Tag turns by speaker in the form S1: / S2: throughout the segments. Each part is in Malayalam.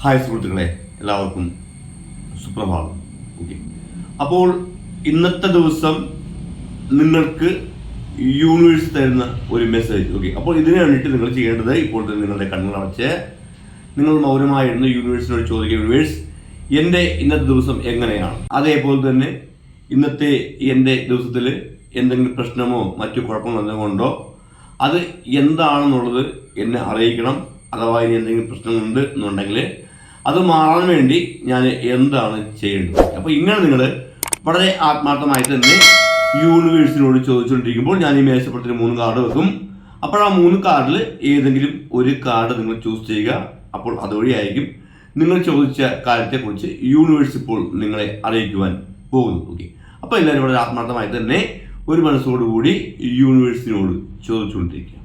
S1: ഹായ് സുഹൃത്തുക്കളെ എല്ലാവർക്കും സുപ്രഭാതം. ഓക്കെ. അപ്പോൾ ഇന്നത്തെ ദിവസം നിങ്ങൾക്ക് യൂണിവേഴ്സ് തരുന്ന ഒരു മെസ്സേജ് ഓക്കെ. അപ്പോൾ ഇതിന് വേണ്ടിയിട്ട് നിങ്ങൾ ചെയ്യേണ്ടത് ഇപ്പോൾ തന്നെ നിങ്ങളുടെ കണ്ണടച്ച് നിങ്ങൾ മൗനമായിരുന്നു യൂണിവേഴ്സിനോട് ചോദിക്കുക. യൂണിവേഴ്സ് എന്റെ ഇന്നത്തെ ദിവസം എങ്ങനെയാണ്? അതേപോലെ തന്നെ ഇന്നത്തെ എന്റെ ദിവസത്തിൽ എന്തെങ്കിലും പ്രശ്നമോ മറ്റു കുഴപ്പമോ എന്തെങ്കിലുമുണ്ടോ? അത് എന്താണെന്നുള്ളത് എന്നെ അറിയിക്കണം. അഥവാ ഇനി എന്തെങ്കിലും പ്രശ്നങ്ങളുണ്ട് എന്നുണ്ടെങ്കിൽ അത് മാറാൻ വേണ്ടി ഞാൻ എന്താണ് ചെയ്യേണ്ടത്? അപ്പോൾ ഇങ്ങനെ നിങ്ങൾ വളരെ ആത്മാർത്ഥമായി തന്നെ യൂണിവേഴ്സിനോട് ചോദിച്ചുകൊണ്ടിരിക്കുമ്പോൾ ഞാൻ ഈ മേശപ്പുറത്തിന് മൂന്ന് കാർഡ് വെക്കും. അപ്പോൾ ആ മൂന്ന് കാർഡിൽ ഏതെങ്കിലും ഒരു കാർഡ് നിങ്ങൾ ചൂസ് ചെയ്യുക. അപ്പോൾ അതുവഴിയായിരിക്കും നിങ്ങൾ ചോദിച്ച കാര്യത്തെക്കുറിച്ച് യൂണിവേഴ്സ് ഇപ്പോൾ നിങ്ങളെ അറിയിക്കുവാൻ പോകുന്നു ഓക്കെ അപ്പോൾ എല്ലാവരും വളരെ ആത്മാർത്ഥമായി തന്നെ ഒരു മനസ്സോടുകൂടി യൂണിവേഴ്സിനോട് ചോദിച്ചുകൊണ്ടിരിക്കുക.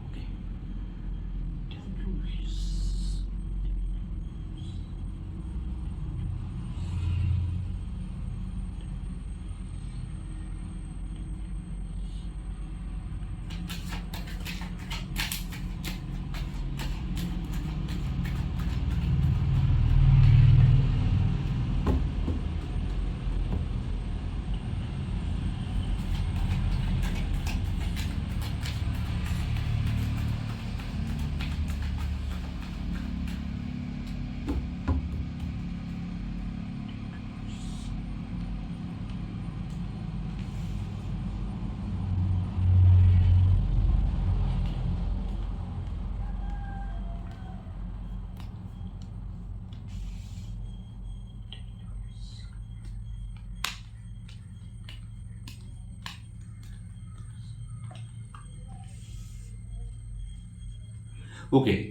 S1: ഓക്കെ.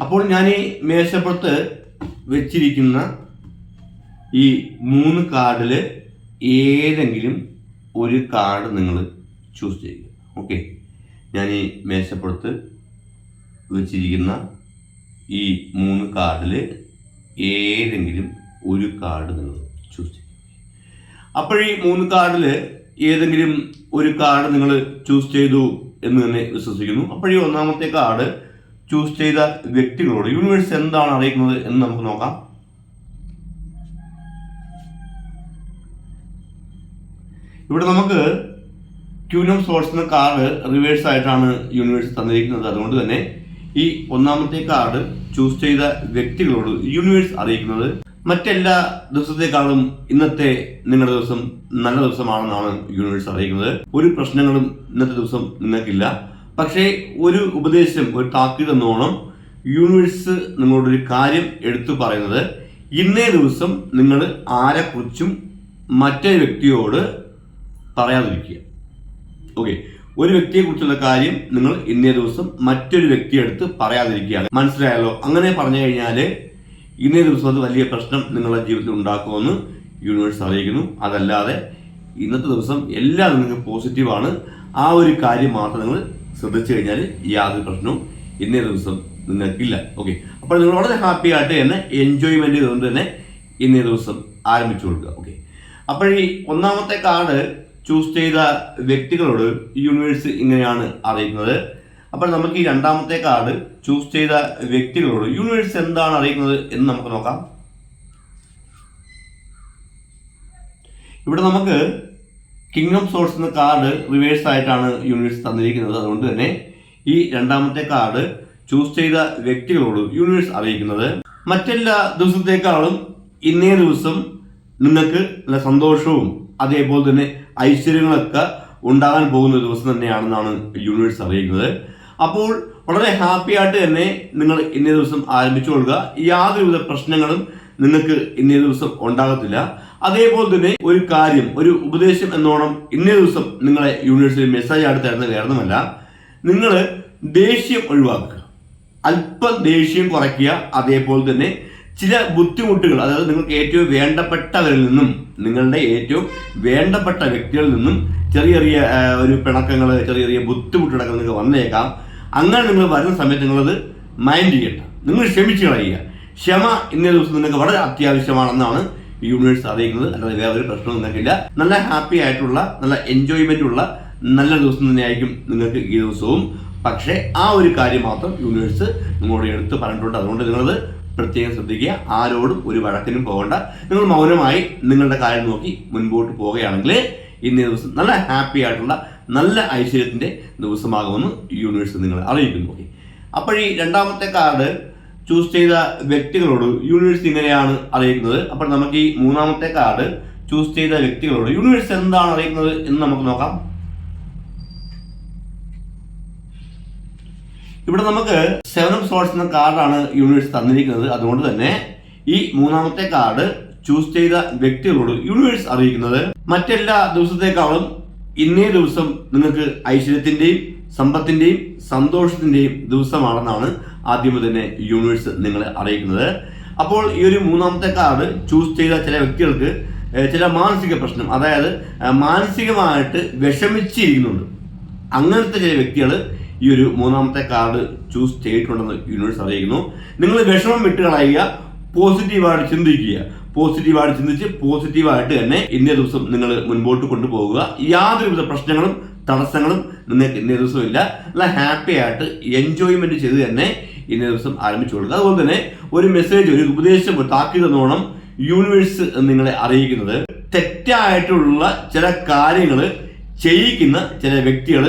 S1: അപ്പോൾ ഞാൻ ഈ മേശപ്പുറത്ത് വെച്ചിരിക്കുന്ന ഈ മൂന്ന് കാർഡിൽ ഏതെങ്കിലും ഒരു കാർഡ് നിങ്ങൾ ചൂസ് ചെയ്യുക. ഓക്കെ. ഞാൻ ഈ മേശപ്പുറത്ത് വെച്ചിരിക്കുന്ന ഈ മൂന്ന് കാർഡിൽ ഏതെങ്കിലും ഒരു കാർഡ് നിങ്ങൾ ചൂസ് ചെയ്യുക. അപ്പോഴീ മൂന്ന് കാർഡിൽ ഏതെങ്കിലും ഒരു കാർഡ് നിങ്ങൾ ചൂസ് ചെയ്തു എന്ന് തന്നെ വിശ്വസിക്കുന്നു. അപ്പോഴീ ഒന്നാമത്തെ കാർഡ് ചൂസ് ചെയ്ത വ്യക്തികളോട് യൂണിവേഴ്സ് എന്താണ് അറിയിക്കുന്നത് എന്ന് നമുക്ക് നോക്കാം. ഇവിടെ നമുക്ക് ക്യൂനം സോഴ്സ് എന്ന കാർഡ് റിവേഴ്സ് ആയിട്ടാണ് യൂണിവേഴ്സ് തന്നിരിക്കുന്നത്. അതുകൊണ്ട് തന്നെ ഈ ഒന്നാമത്തെ കാർഡ് ചൂസ് ചെയ്ത വ്യക്തികളോട് യൂണിവേഴ്സ് അറിയിക്കുന്നത് മറ്റെല്ലാ ദിവസത്തെക്കാളും ഇന്നത്തെ നിങ്ങളുടെ ദിവസം നല്ല ദിവസമാണെന്നാണ് യൂണിവേഴ്സ് അറിയിക്കുന്നത്. ഒരു പ്രശ്നങ്ങളും ഇന്നത്തെ ദിവസം നിങ്ങൾക്കില്ല. പക്ഷേ ഒരു ഉപദേശം ഒരു താക്കീത് എന്നോണം യൂണിവേഴ്സ് നിങ്ങളോടൊരു കാര്യം എടുത്തു പറയുന്നത്. ഇന്നേ ദിവസം നിങ്ങൾ ആരെക്കുറിച്ചും മറ്റേ വ്യക്തിയോട് പറയാതിരിക്കുക. ഓക്കെ ഒരു വ്യക്തിയെക്കുറിച്ചുള്ള കാര്യം നിങ്ങൾ ഇന്നേ ദിവസം മറ്റൊരു വ്യക്തിയെടുത്ത് പറയാതിരിക്കുകയാണ്. മനസ്സിലായല്ലോ? അങ്ങനെ പറഞ്ഞു കഴിഞ്ഞാൽ ഇന്നേ ദിവസം അത് വലിയ പ്രശ്നം നിങ്ങളുടെ ജീവിതത്തിൽ ഉണ്ടാക്കുമെന്ന് യൂണിവേഴ്സ് അറിയിക്കുന്നു. അതല്ലാതെ ഇന്നത്തെ ദിവസം എല്ലാം നിങ്ങൾക്ക് പോസിറ്റീവാണ്. ആ ഒരു കാര്യം മാത്രം നിങ്ങൾ ശ്രദ്ധിച്ചു കഴിഞ്ഞാൽ യാതൊരു പ്രശ്നവും ഇന്നേ ദിവസം നിങ്ങൾക്കില്ല. ഓക്കെ അപ്പോൾ നിങ്ങൾ വളരെ ഹാപ്പി ആയിട്ട് തന്നെ എൻജോയ്മെന്റ് ചെയ്തുകൊണ്ട് തന്നെ ഇന്നേ ദിവസം ആരംഭിച്ചു കൊടുക്കുക. ഓക്കെ അപ്പോൾ ഈ ഒന്നാമത്തെ കാർഡ് ചൂസ് ചെയ്ത വ്യക്തികളോട് യൂണിവേഴ്സ് ഇങ്ങനെയാണ് അറിയുന്നത് അപ്പോൾ നമുക്ക് ഈ രണ്ടാമത്തെ കാർഡ് ചൂസ് ചെയ്ത വ്യക്തികളോട് യൂണിവേഴ്സ് എന്താണ് അറിയുന്നത് എന്ന് നമുക്ക് നോക്കാം. ഇവിടെ നമുക്ക് കിങ്ഡം സോഴ്സ് എന്ന കാർഡ് റിവേഴ്സ് ആയിട്ടാണ് യൂണിവേഴ്സ് തന്നിരിക്കുന്നത്. അതുകൊണ്ട് തന്നെ ഈ രണ്ടാമത്തെ കാർഡ് ചൂസ് ചെയ്ത വ്യക്തികളോട് യൂണിവേഴ്സ് അറിയിക്കുന്നത്. മറ്റെല്ലാ ദിവസത്തേക്കാളും ഇന്നേ ദിവസം നിങ്ങൾക്ക് നല്ല സന്തോഷവും അതേപോലെ തന്നെ ഐശ്വര്യങ്ങളൊക്കെ ഉണ്ടാകാൻ പോകുന്ന ദിവസം തന്നെയാണെന്നാണ് യൂണിവേഴ്സ് അറിയിക്കുന്നത്. അപ്പോൾ വളരെ ഹാപ്പി ആയിട്ട് തന്നെ നിങ്ങൾ ഇന്നേ ദിവസം ആരംഭിച്ചു കൊള്ളുക യാതൊരുവിധ പ്രശ്നങ്ങളും നിങ്ങൾക്ക് ഇന്നേ ദിവസം ഉണ്ടാകത്തില്ല. അതേപോലെ തന്നെ ഒരു കാര്യം ഒരു ഉപദേശം എന്നോണം ഇന്നേ ദിവസം നിങ്ങളെ യൂണിവേഴ്സിറ്റി മെസ്സേജ് ആയിട്ട് തരുന്നത് കാരണമല്ല നിങ്ങൾ ദേഷ്യം ഒഴിവാക്കുക. അല്പം ദേഷ്യം കുറയ്ക്കുക. അതേപോലെ തന്നെ ചില ബുദ്ധിമുട്ടുകൾ അതായത് നിങ്ങൾക്ക് ഏറ്റവും വേണ്ടപ്പെട്ടവരിൽ നിന്നും നിങ്ങളുടെ ഏറ്റവും വേണ്ടപ്പെട്ട വ്യക്തികളിൽ നിന്നും ചെറിയ ചെറിയ ഒരു പിണക്കങ്ങൾ ചെറിയ ചെറിയ ബുദ്ധിമുട്ടുകളൊക്കെ നിങ്ങൾക്ക് വന്നേക്കാം. അങ്ങനെ നിങ്ങൾ വരുന്ന സമയത്ത് നിങ്ങളത് മൈൻഡ് ചെയ്യണ്ട. നിങ്ങൾ ക്ഷമിച്ചു കളയുക. ക്ഷമ ഇന്നേ ദിവസം നിങ്ങൾക്ക് വളരെ അത്യാവശ്യമാണെന്നാണ് യൂണിവേഴ്സ് അറിയിക്കുന്നത് അല്ലാതെ വേറെ ഒരു പ്രശ്നവും നിങ്ങൾക്കില്ല. നല്ല ഹാപ്പി ആയിട്ടുള്ള നല്ല എൻജോയ്മെന്റ് ഉള്ള നല്ല ദിവസം തന്നെയായിരിക്കും നിങ്ങൾക്ക് ഈ ദിവസവും. പക്ഷേ ആ ഒരു കാര്യം മാത്രം യൂണിവേഴ്സ് നിങ്ങളോട് എടുത്ത് പറഞ്ഞിട്ടുണ്ട്. അതുകൊണ്ട് നിങ്ങളത് പ്രത്യേകം ശ്രദ്ധിക്കുക. ആരോടും ഒരു വഴക്കിനും പോകണ്ട. നിങ്ങൾ മൗനമായി നിങ്ങളുടെ കാര്യം നോക്കി മുൻപോട്ട് പോവുകയാണെങ്കിൽ ഇന്നേ ദിവസം നല്ല ഹാപ്പി ആയിട്ടുള്ള നല്ല ഐശ്വര്യത്തിന്റെ ദിവസമാകുമെന്ന് യൂണിവേഴ്സ് നിങ്ങൾ അറിയിക്കുന്നു. അപ്പോൾ ഈ രണ്ടാമത്തെ കാർഡ് ചൂസ് ചെയ്ത വ്യക്തികളോട് യൂണിവേഴ്സ് ഇങ്ങനെയാണ് അറിയിക്കുന്നത് അപ്പോൾ നമുക്ക് ഈ മൂന്നാമത്തെ കാർഡ് ചൂസ് ചെയ്ത വ്യക്തികളോട് യൂണിവേഴ്സ് എന്താണ് അറിയിക്കുന്നത് എന്ന് നമുക്ക് നോക്കാം. ഇവിടെ നമുക്ക് സെവൻ ഓഫ് സോൾസ് എന്ന കാർഡാണ് യൂണിവേഴ്സ് തന്നിരിക്കുന്നത്. അതുകൊണ്ട് തന്നെ ഈ മൂന്നാമത്തെ കാർഡ് ചൂസ് ചെയ്ത വ്യക്തികളോട് യൂണിവേഴ്സ് അറിയിക്കുന്നത്. മറ്റെല്ലാ ദിവസത്തേക്കാളും ഇന്നേ ദിവസം നിങ്ങൾക്ക് ഐശ്വര്യത്തിന്റെയും സമ്പത്തിന്റെയും സന്തോഷത്തിന്റെയും ദിവസമാണെന്നാണ് ആദ്യമേ തന്നെ യൂണിവേഴ്സ് നിങ്ങളെ അറിയിക്കുന്നത്. അപ്പോൾ ഈ ഒരു മൂന്നാമത്തെ കാർഡ് ചൂസ് ചെയ്ത ചില വ്യക്തികൾക്ക് ചില മാനസിക പ്രശ്നം. അതായത് മാനസികമായിട്ട് വിഷമിച്ചിരിക്കുന്നുണ്ട്. അങ്ങനത്തെ ചില വ്യക്തികൾ ഈ ഒരു മൂന്നാമത്തെ കാർഡ് ചൂസ് ചെയ്തിട്ടുണ്ടെന്ന് യൂണിവേഴ്സ് അറിയിക്കുന്നു. നിങ്ങൾ വിഷമം വിട്ട് കളയുക പോസിറ്റീവായിട്ട് ചിന്തിക്കുക. പോസിറ്റീവായിട്ട് ചിന്തിച്ച് പോസിറ്റീവായിട്ട് തന്നെ ഇന്നേ ദിവസം നിങ്ങൾ മുൻപോട്ട് കൊണ്ടുപോകുക. യാതൊരുവിധ പ്രശ്നങ്ങളും തടസ്സങ്ങളും നിങ്ങൾക്ക് ഇന്നേ ഇല്ല. നല്ല ഹാപ്പി ആയിട്ട് എൻജോയ്മെന്റ് ചെയ്ത് തന്നെ ഇന്നേ ദിവസം ആരംഭിച്ചു കൊടുക്കുക അതുപോലെ തന്നെ ഒരു മെസ്സേജ് ഒരു ഉപദേശം ഒരു താക്കീത് യൂണിവേഴ്സ് നിങ്ങളെ അറിയിക്കുന്നത്. തെറ്റായിട്ടുള്ള ചില കാര്യങ്ങൾ ചെയ്യിക്കുന്ന ചില വ്യക്തികൾ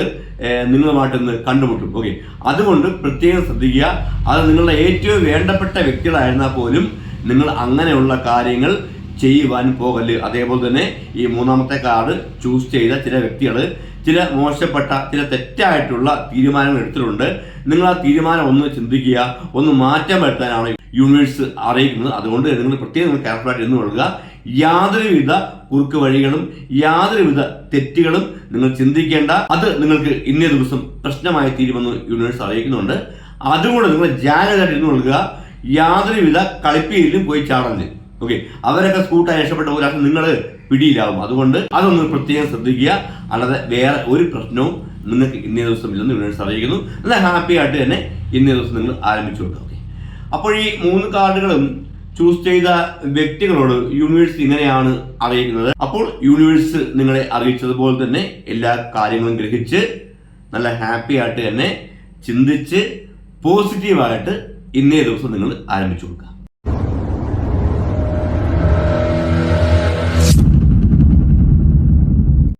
S1: നിങ്ങളുമായിട്ട് ഇന്ന് കണ്ടുമുട്ടും. ഓക്കെ. അതുകൊണ്ട് പ്രത്യേകം ശ്രദ്ധിക്കുക. അത് നിങ്ങളുടെ ഏറ്റവും വേണ്ടപ്പെട്ട വ്യക്തികളായിരുന്നാൽ പോലും നിങ്ങൾ അങ്ങനെയുള്ള കാര്യങ്ങൾ ചെയ്യുവാൻ പോകല്ല് അതേപോലെ തന്നെ ഈ മൂന്നാമത്തെ കാർഡ് ചൂസ് ചെയ്ത ചില വ്യക്തികൾ ചില മോശപ്പെട്ട ചില തെറ്റായിട്ടുള്ള തീരുമാനങ്ങൾ എടുത്തിട്ടുണ്ട്. നിങ്ങൾ ആ തീരുമാനം ഒന്ന് ചിന്തിക്കുക ഒന്ന് മാറ്റം വരുത്താനാണ് യൂണിവേഴ്സ് അറിയിക്കുന്നത്. അതുകൊണ്ട് നിങ്ങൾ പ്രത്യേകം നിങ്ങൾ കെയർഫുള്ളായിട്ട് ഇരുന്ന് കൊള്ളുക യാതൊരുവിധ കുറുക്ക് വഴികളും യാതൊരുവിധ തെറ്റുകളും നിങ്ങൾ ചിന്തിക്കേണ്ട. അത് നിങ്ങൾക്ക് ഇന്നേ ദിവസം പ്രശ്നമായി തീരുമെന്ന് യൂണിവേഴ്സ് അറിയിക്കുന്നുണ്ട്. അതുകൊണ്ട് നിങ്ങൾ ജാഗ്രതയായിട്ട് ഇരുന്ന് കൊള്ളുക. യാതൊരുവിധ കളിപ്പിയിലും പോയി ചാടൽ ഓക്കെ അവരൊക്കെ സ്കൂട്ടായി രക്ഷപ്പെട്ട പോലെ നിങ്ങൾ പിടിയിലാവും. അതുകൊണ്ട് അതൊന്ന് പ്രത്യേകം ശ്രദ്ധിക്കുക. അല്ലാതെ വേറെ ഒരു പ്രശ്നവും നിങ്ങൾക്ക് ഇന്നേ ദിവസം ഇല്ലെന്ന് യൂണിവേഴ്സ് അറിയിക്കുന്നു. നല്ല ഹാപ്പി ആയിട്ട് തന്നെ ഇന്നേ ദിവസം നിങ്ങൾ ആരംഭിച്ചു കൊടുക്കുക ഓക്കെ അപ്പോൾ ഈ മൂന്ന് കാർഡുകളും ചൂസ് ചെയ്ത വ്യക്തികളോട് യൂണിവേഴ്സ് ഇങ്ങനെയാണ് അറിയിക്കുന്നത്. അപ്പോൾ യൂണിവേഴ്സ് നിങ്ങളെ അറിയിച്ചതുപോലെ തന്നെ എല്ലാ കാര്യങ്ങളും ഗ്രഹിച്ച് നല്ല ഹാപ്പി ആയിട്ട് തന്നെ ചിന്തിച്ച് പോസിറ്റീവായിട്ട് ഇന്നേ ദിവസം നിങ്ങൾ ആരംഭിച്ചു കൊടുക്കുക